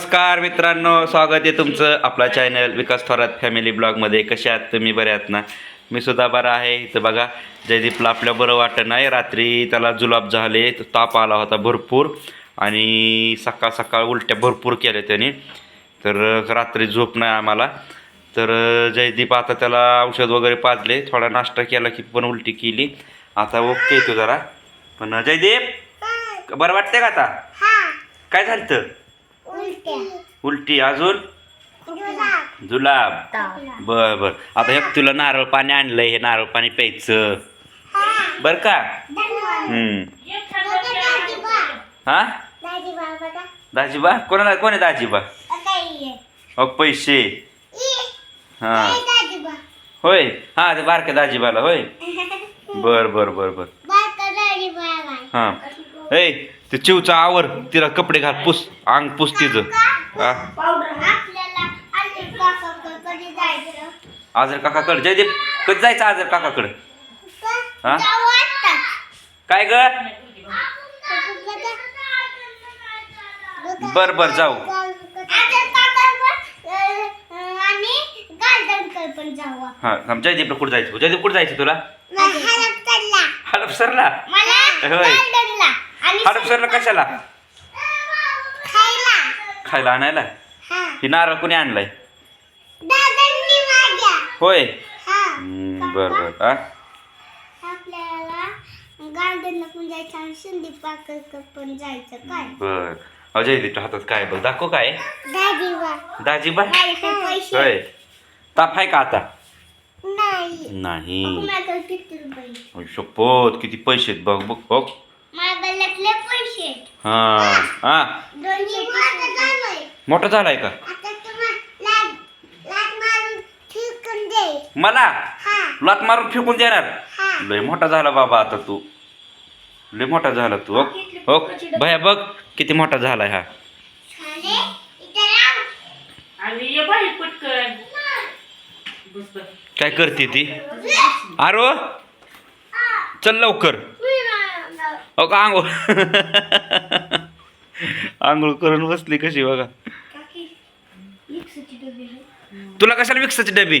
नमस्कार मित्रांनो स्वागत आहे तुमचं आपला चॅनल विकास थोरात फॅमिली ब्लॉगमध्ये कशा आहात तुम्ही? बरे आहात ना? मी सुद्धा बरा आहे. इथं बघा जयदीपला आपल्या बरं वाटत नाही. रात्री त्याला जुलाब झाले ताप आला होता भरपूर. आणि सकाळ सकाळ उलट्या भरपूर केल्या त्याने. तर रात्री झोप नाही आम्हाला. तर जयदीप आता त्याला औषध वगैरे पाजले. थोडा नाश्ता केला की पण उलटी केली. आता ओके तो जरा. पण जयदीप बरं वाटतंय का आता? काय झालं तर उलटी अजून? जुलाब. बर बर. आता हे तुला नारळ पाणी आणलंय हे नारळ पाणी प्यायचं. बर का? हम्म. हा? दाजीबा कोणाला कोण आहे दाजीबा? पैसे. हा. होय. हा ते बारक्या दाजीबाला होय. बर बर बर बर. हा. ए ते चिवचा आवर तिला कपडे घाल पुस अंग पुस तिचं. हा. आजर काकाकडे जयदीप कधी जायचं आजर काकाकडे? हा? काय ग? बर बर जाऊ. हा थांब जयदीपला कुठं जायचं? जयदीप कुठं जायचं तुला? हडपसरला होय. हडपसरला कशाला? खायला. आणायला? हा. नारळ कोणी आणलाय? होय? बर बर. हा बर. अहो जयदीपच्या हातात काय बघ दाखव काय? दाजीबा. होय. ताप आहे का आता? नाही. शपथ किती पैसे बघ बघ बघ. हा. हा. झालंय. मोठा झालाय का? मला? हा. लात मारून फेकून देणार? हा. लय मोठा झाला बाबा आता तू. लय मोठा झाला तू हो. हो. भया बघ किती मोठा झालाय हा. काय करते ती? आरो? चल लवकर. अहो का आंघोळ आंघोळ करून बसली कशी बघा. तुला कशाला विक्साची डबी.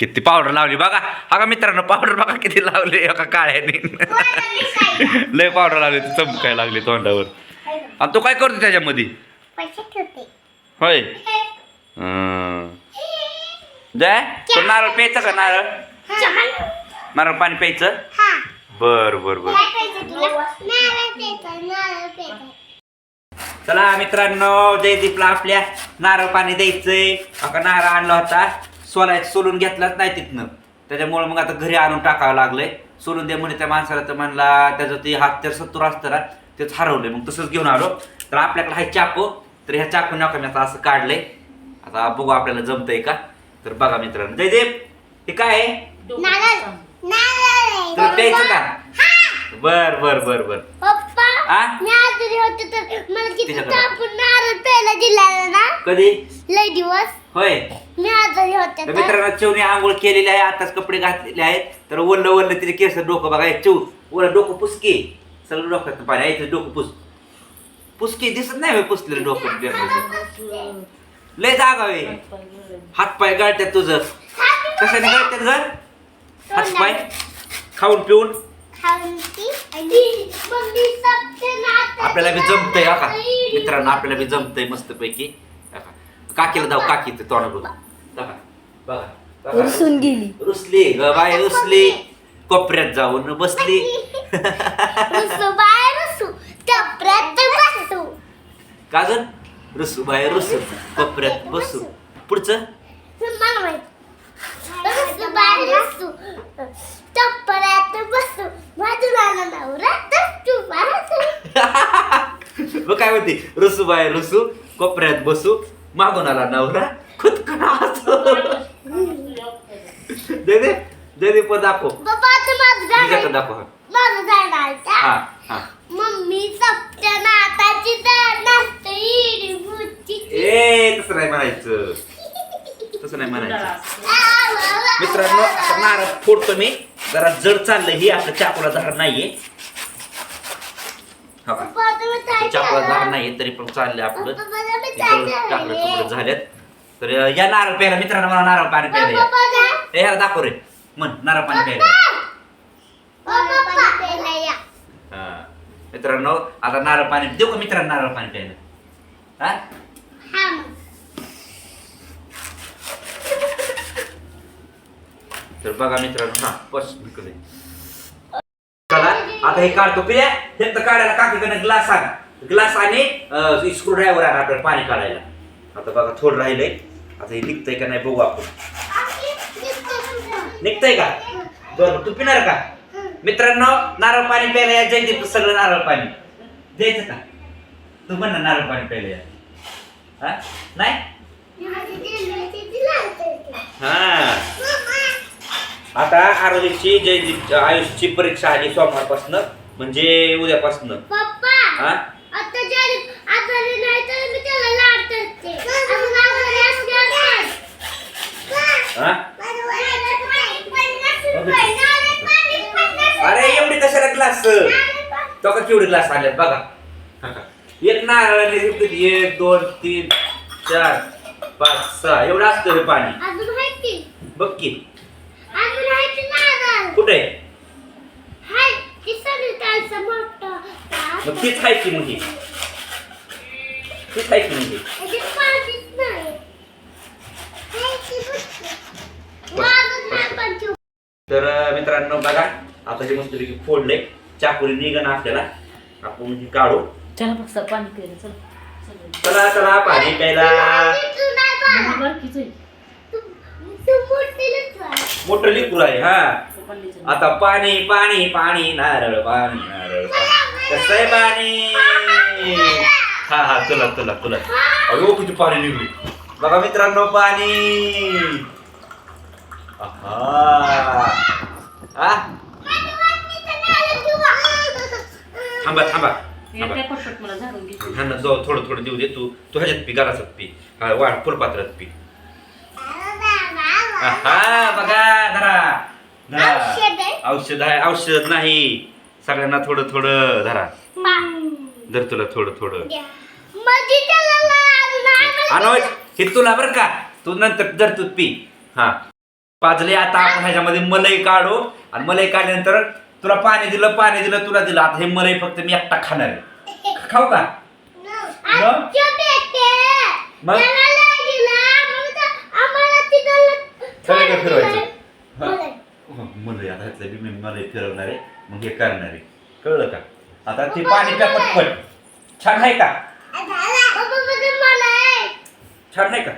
किती पावडर लावली बघा हा का मित्रांनो पावडर बघा किती लावली एका काळ्याने? लय पावडर लावली ती चमकाय लागली तोंडावर? आणि तू काय करतो त्याच्यामध्ये होय. जय तू नारळ प्यायचं का नारळ. नारळ पाणी प्यायचं. बर बर बर. चला मित्रांनो जयदीपला आपल्या नारळ पाणी द्यायचंय. आता नारळ आणला होता. सोलायचं सोलून घेतलाच नाही तिथनं. त्याच्यामुळे मग आता घरी आणून टाकावं लागलंय. सोलून दे म्हणे त्या माणसाला तर म्हणला त्याचं ते हात तर सत्तर असतं ना तेच हरवलंय. मग तसंच घेऊन आलो. तर आपल्याकडे आहे चाकू. तर ह्या चाकू नका मी आता असं काढलंय. आता बघू आपल्याला जमतंय का. तर बघा मित्रांनो. जयदीप हे काय आहे? नारळ नारळ तुला. प्यायचं का? हा. बर बर बर बर. पप्पा आ? मी आजारी होते तर मला किती तिच्याकडे. तापून नारळ प्यायला दिला ना? कधी? लय दिवस. होय. मी आजारी होते तर तर. मित्रांनो चिवने आंघोळ केलेली आहे आताच कपडे घातलेले आहेत. तर वल्ल वल्ल तिथे केस डोकं बघा हे चिव. डोकं पुसके. सगळं डोक्यात पाणी आहे इथं डोकं पुस. पुसके दिसत नाही होय पुसलेलं डोकं. लय जागा आहे. हात पाय गळत्यात तुझं. कशाने गळत्यात घर हात पाय. खाऊन पिऊन. आपल्याला बी जमतंय हा का? मित्रांनो आपल्याला बी जमतंय मस्त पैकी काकीला जाऊ काकी ते तोंड बघा बघा बघा बघा. रुसून गेली. रुसली ग बाय रुसली. कोपऱ्यात जाऊन बसली. रुसू बाय रुसू टपऱ्यात बसू. काजल रुसू बाय रुसू कोपऱ्यात बसू. पुढचं? बसू बाजूला नवरा तू मग काय म्हणते? रुसू बाय रुसू कोपऱ्यात बसू मागून आला नवरा खुदकना दे दे दे दे पण दाखव. बाबा आता माझं तुझ्याकडे गाणं दाखव हा. माझं हा. हा. मम्मी सप्त्या नाताची तर नसते इडी बुद्धी ए तसं नाही म्हणायचं. तसं नाही म्हणायचं. मित्रांनो आता नारळ फोडतो मी. जरा जड चाललंय ही आपल्या चाकूला झाड नाहीये हो का? पप्पा तुम्ही चपला झाड नाही तरी पण चाललंय आपलं टाकलं. तुकडं झाल्यात तर या नारळ प्यायला मित्रांनो मला नारळ पाणी प्यायला या. ह्याला दाखव रे म्हण नारळ पाणी प्यायला. हा. मित्रांनो आता नारळ पाणी देऊ का मित्रांनो नारळ पाणी प्यायला हा हा मग. तर बघा मित्रांनो हा बस इकडे. चला आता हे काढतो पिल्या हे तर काढायला काकीकडे ग्लास आण. ग्लास आणि स्क्रू ड्रायव्हर आण आपल्याला पाणी काढायला. आता बघा थोडं राहिलंय. आता हे निघतंय का नाही बघू आपण. निघतंय का? बरं तू पिणार का? मित्रांनो नारळ पाणी प्यायला या जयदीप सगळं नारळ पाणी. द्यायचं का? तू म्हण ना नारळ पाणी प्यायला या. नाही? आता आरोग्याची जयदीप आयुषची परीक्षा आली सोमवारपासून. म्हणजे उद्यापासून. पप्पा हा आता जरी आजारी नाही तर मी त्याला लाड करते अजून आजारी असल्यावर हा पन्नास रुपये नारळ पाणी पन्नास अरे एवढी कशाला ग्लास तो का केवढे ग्लास आले बघा. एक नारळ आणि किती? एक दोन तीन चार पाच सहा. एवढं असतं पाणी. अजून आहे की? बघ की अजून आहे की नारळ कुठे? हाय की सगळीकडचं मोठं मग तीच आहे की म्हणजे तीच आहे की म्हणजे की तू. तर मित्रांनो बघा आता हे मस्तपैकी फोडले चाकुरी निघण आपल्याला. आपण हे काढू. चला बघ पाणी प्यायला चल. चल चला पाणी प्यायला. मोठं लिकूर आहे हा. आता पाणी पाणी पाणी नारळ पाणी नारळ पाणी. कसं आहे पाणी? हा हा तुला तुला तुला. अयो किती पाणी निघू बघा मित्रांनो पाणी. हा? थांबा थांबा. हे ना जाऊ थोडं थोडं देऊ दे तू. तू ह्याच्यात पी गालासात पी. हा वाढ फुलपात्रात पी. हा बघा धरा औषध आहे? औषध आहे. औषध नाही. सगळ्यांना थोडं थोडं धरा. धर तुला थोडं थोडं. मध्ये त्याला अनोज हे तुला बरं का? तू नंतर धर तू पी. हा. पाजले आता आपण ह्याच्यामध्ये मलई काढू. आणि मलई काढल्यानंतर तुला पाणी दिलं पाणी दिलं तुला दिलं. आता हे मलई फक्त मी एकटा खाणार आहे. खाऊ का. मग? त्याला आम्हाला चला का फिरवायचं? हा. मलई आता ह्यातलं बी मी मलई फिरवणार आहे मग हे करणार. आहे कळलं का? आता ते पाणी प्या पटपट छान आहे का? मला. छान आहे का.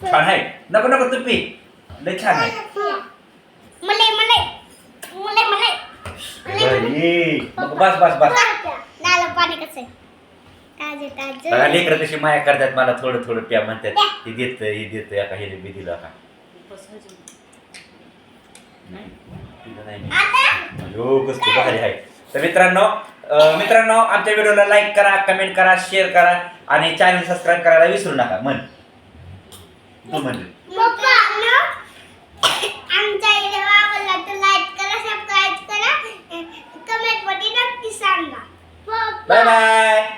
छान आहे. नको नको तू पी. लय छान आहे. मले मले मले. मले बस बस बस नाला पाणी कसं आहे ताजे ताजे बघा लेकरं कशी माया करतात मला थोडं थोडं प्या म्हणतात. हे देत हे देत एका हे बी दिलं का? अयो कसं भारी आहे. तर मित्रांनो मित्रांनो आमच्या व्हिडिओला लाईक करा कमेंट करा शेअर करा आणि चॅनल सबस्क्राईब करायला विसरू नका. म्हण. तू सांगा. Bye bye